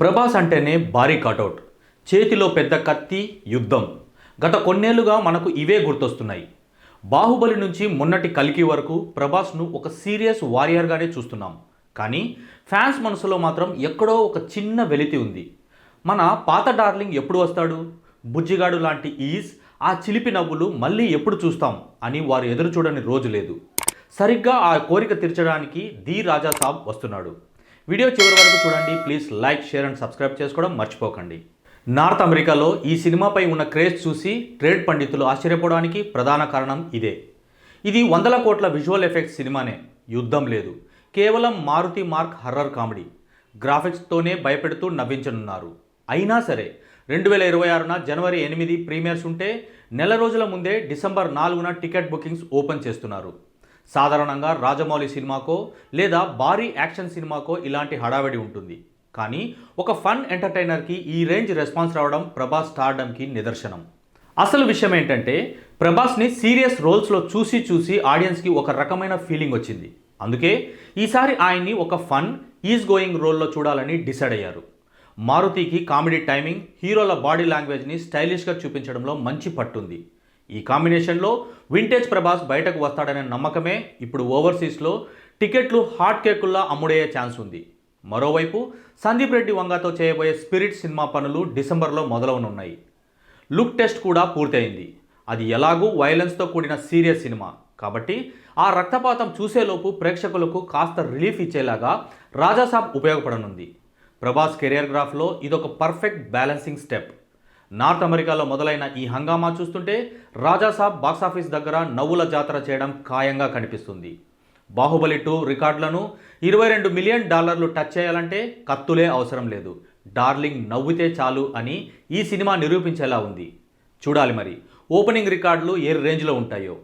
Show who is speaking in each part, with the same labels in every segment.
Speaker 1: ప్రభాస్ అంటేనే భారీ కటౌట్. చేతిలో పెద్ద కత్తి యుద్ధం. గత కొన్నేళ్ళుగా మనకు ఇవే గుర్తొస్తున్నాయి. బాహుబలి నుంచి మొన్నటి కలికి వరకు ప్రభాస్ను ఒక సీరియస్ వారియర్గానే చూస్తున్నాం. కానీ ఫ్యాన్స్ మనసులో మాత్రం ఎక్కడో ఒక చిన్న వెలితి ఉంది. మన పాత డార్లింగ్ ఎప్పుడు వస్తాడు? బుజ్జిగాడు లాంటి ఈజ్ ఆ చిలిపి నవ్వులు మళ్ళీ ఎప్పుడు చూస్తాం అని వారు ఎదురు చూడని రోజు లేదు. సరిగ్గా ఆ కోరిక తీర్చడానికి ది రాజా సాబ్ వస్తున్నాడు. వీడియో చివరి వరకు చూడండి. Please like share and subscribe చేసుకోవడం మర్చిపోకండి. నార్త్ అమెరికాలో ఈ సినిమాపై ఉన్న క్రేజ్ చూసి ట్రేడ్ పండితులు ఆశ్చర్యపోవడానికి ప్రధాన కారణం ఇదే. ఇది వందల కోట్ల విజువల్ ఎఫెక్ట్స్ సినిమానే. యుద్ధం లేదు. కేవలం మారుతి మార్క్ హర్రర్ కామెడీ. గ్రాఫిక్స్తోనే భయపెడుతూ నవ్వించనున్నారు. అయినా సరే రెండు వేల ఇరవై ఆరున జనవరి ఎనిమిది ప్రీమియర్స్ ఉంటే నెల రోజుల ముందే డిసెంబర్ నాలుగున టికెట్ బుకింగ్స్ ఓపెన్ చేస్తున్నారు. సాధారణంగా రాజమౌళి సినిమాకో లేదా భారీ యాక్షన్ సినిమాకో ఇలాంటి హడావిడి ఉంటుంది. కానీ ఒక ఫన్ ఎంటర్టైనర్కి ఈ రేంజ్ రెస్పాన్స్ రావడం ప్రభాస్ స్టార్డమ్కి నిదర్శనం. అసలు విషయం ఏంటంటే ప్రభాస్ని సీరియస్ రోల్స్లో చూసి చూసి ఆడియన్స్కి ఒక రకమైన ఫీలింగ్ వచ్చింది. అందుకే ఈసారి ఆయన్ని ఒక ఫన్ ఈజ్ గోయింగ్ రోల్లో చూడాలని డిసైడ్ అయ్యారు. మారుతికి కామెడీ టైమింగ్ హీరోల బాడీ లాంగ్వేజ్ని స్టైలిష్గా చూపించడంలో మంచి పట్టుంది. ఈ కాంబినేషన్లో వింటేజ్ ప్రభాస్ బయటకు వస్తాడనే నమ్మకమే ఇప్పుడు ఓవర్సీస్లో టికెట్లు హాట్ కేకుల్లా అమ్ముడయ్యే ఛాన్స్ ఉంది. మరోవైపు సందీప్ రెడ్డి వంగతో చేయబోయే స్పిరిట్ సినిమా పనులు డిసెంబర్లో మొదలవనున్నాయి. లుక్ టెస్ట్ కూడా పూర్తయింది. అది ఎలాగూ వైలెన్స్తో కూడిన సీరియస్ సినిమా. కాబట్టి ఆ రక్తపాతం చూసేలోపు ప్రేక్షకులకు కాస్త రిలీఫ్ ఇచ్చేలాగా రాజాసాబ్ ఉపయోగపడనుంది. ప్రభాస్ కెరియర్ గ్రాఫ్లో ఇదొక పర్ఫెక్ట్ బ్యాలెన్సింగ్ స్టెప్. నార్త్ అమెరికాలో మొదలైన ఈ హంగామా చూస్తుంటే రాజాసాబ్ బాక్సాఫీస్ దగ్గర నవ్వుల జాతర చేయడం ఖాయంగా కనిపిస్తుంది. బాహుబలి టూ రికార్డులను ఇరవై రెండు మిలియన్ డాలర్లు టచ్ చేయాలంటే కత్తులే అవసరం లేదు. డార్లింగ్ నవ్వితే చాలు అని ఈ సినిమా నిరూపించేలా ఉంది. చూడాలి మరి ఓపెనింగ్ రికార్డులు ఏ రేంజ్లో ఉంటాయో.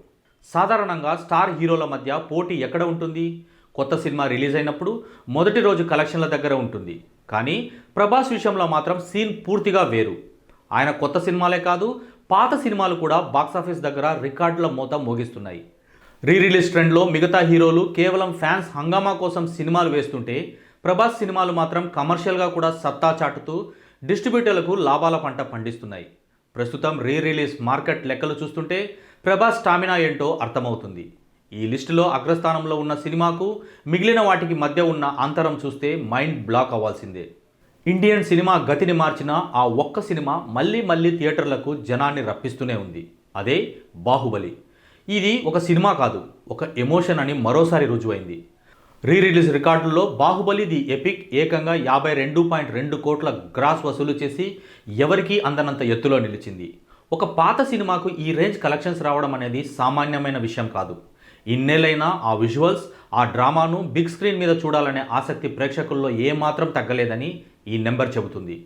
Speaker 1: సాధారణంగా స్టార్ హీరోల మధ్య పోటీ ఎక్కడ ఉంటుంది? కొత్త సినిమా రిలీజ్ అయినప్పుడు మొదటి రోజు కలెక్షన్ల దగ్గర ఉంటుంది. కానీ ప్రభాస్ విషయంలో మాత్రం సీన్ పూర్తిగా వేరు. ఆయన కొత్త సినిమాలే కాదు పాత సినిమాలు కూడా బాక్సాఫీస్ దగ్గర రికార్డుల మూత మోగిస్తున్నాయి. రీ రిలీజ్ ట్రెండ్లో మిగతా హీరోలు కేవలం ఫ్యాన్స్ హంగామా కోసం సినిమాలు వేస్తుంటే ప్రభాస్ సినిమాలు మాత్రం కమర్షియల్గా కూడా సత్తా చాటుతూ డిస్ట్రిబ్యూటర్లకు లాభాల పంట పండిస్తున్నాయి. ప్రస్తుతం రీ రిలీజ్ మార్కెట్ లెక్కలు చూస్తుంటే ప్రభాస్ స్టామినా ఏంటో అర్థమవుతుంది. ఈ లిస్టులో అగ్రస్థానంలో ఉన్న సినిమాకు మిగిలిన వాటికి మధ్య ఉన్న అంతరం చూస్తే మైండ్ బ్లాక్ అవ్వాల్సిందే. ఇండియన్ సినిమా గతిని మార్చిన ఆ ఒక్క సినిమా మళ్ళీ మళ్ళీ థియేటర్లకు జనాన్ని రప్పిస్తూనే ఉంది. అదే బాహుబలి. ఇది ఒక సినిమా కాదు ఒక ఎమోషన్ అని మరోసారి రుజువైంది. రీ రిలీజ్ రికార్డుల్లో బాహుబలి ది ఎపిక్ ఏకంగా యాభై రెండు పాయింట్ రెండు కోట్ల గ్రాస్ వసూలు చేసి ఎవరికీ అందనంత ఎత్తులో నిలిచింది. ఒక పాత సినిమాకు ఈ రేంజ్ కలెక్షన్స్ రావడం అనేది సామాన్యమైన విషయం కాదు. ఇన్నేళ్ళైనా ఆ విజువల్స్ ఆ డ్రామాను బిగ్ స్క్రీన్ మీద చూడాలనే ఆసక్తి ప్రేక్షకుల్లో ఏమాత్రం తగ్గలేదని ఈ నెంబర్ చెబుతుంది.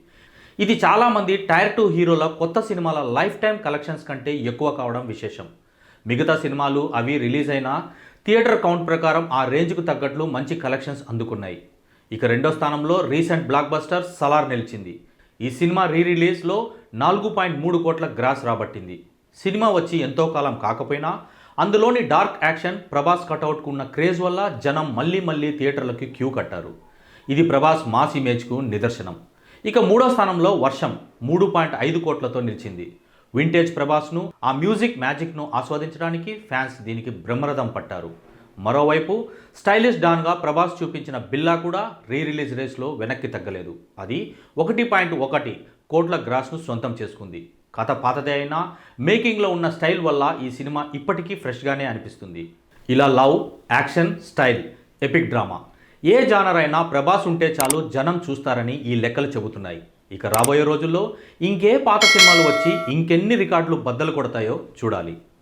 Speaker 1: ఇది చాలామంది టైర్ టూ హీరోల కొత్త సినిమాల లైఫ్ టైం కలెక్షన్స్ కంటే ఎక్కువ కావడం విశేషం. మిగతా సినిమాలు అవి రిలీజ్ అయినా థియేటర్ కౌంట్ ప్రకారం ఆ రేంజ్కు తగ్గట్లు మంచి కలెక్షన్స్ అందుకున్నాయి. ఇక రెండో స్థానంలో రీసెంట్ బ్లాక్ బస్టర్ సలార్ నిలిచింది. ఈ సినిమా రీ రిలీజ్లో నాలుగు పాయింట్ మూడు కోట్ల గ్రాస్ రాబట్టింది. సినిమా వచ్చి ఎంతో కాలం కాకపోయినా అందులోని డార్క్ యాక్షన్ ప్రభాస్ కటౌట్కు ఉన్న క్రేజ్ వల్ల జనం మళ్ళీ మళ్ళీ థియేటర్లకి క్యూ కట్టారు. ఇది ప్రభాస్ మాస్ ఇమేజ్కు నిదర్శనం. ఇక మూడో స్థానంలో వర్షం మూడు పాయింట్ ఐదు కోట్లతో నిలిచింది. వింటేజ్ ప్రభాస్ను ఆ మ్యూజిక్ మ్యాజిక్ను ఆస్వాదించడానికి ఫ్యాన్స్ దీనికి బ్రహ్మరథం పట్టారు. మరోవైపు స్టైలిష్ డాన్గా ప్రభాస్ చూపించిన బిల్లా కూడా రీ రిలీజ్ రేస్లో వెనక్కి తగ్గలేదు. అది ఒకటి పాయింట్ ఒకటి కోట్ల గ్రాస్ను సొంతం చేసుకుంది. కథ పాతదే అయినా మేకింగ్లో ఉన్న స్టైల్ వల్ల ఈ సినిమా ఇప్పటికీ ఫ్రెష్గానే అనిపిస్తుంది. ఇలా love action style epic drama. ఏ జానర్ అయినా ప్రభాస్ ఉంటే చాలు జనం చూస్తారని ఈ లెక్కలు చెబుతున్నాయి. ఇక రాబోయే రోజుల్లో ఇంకే పాత సినిమాలు వచ్చి ఇంకెన్ని రికార్డులు బద్దలు కొడతాయో చూడాలి.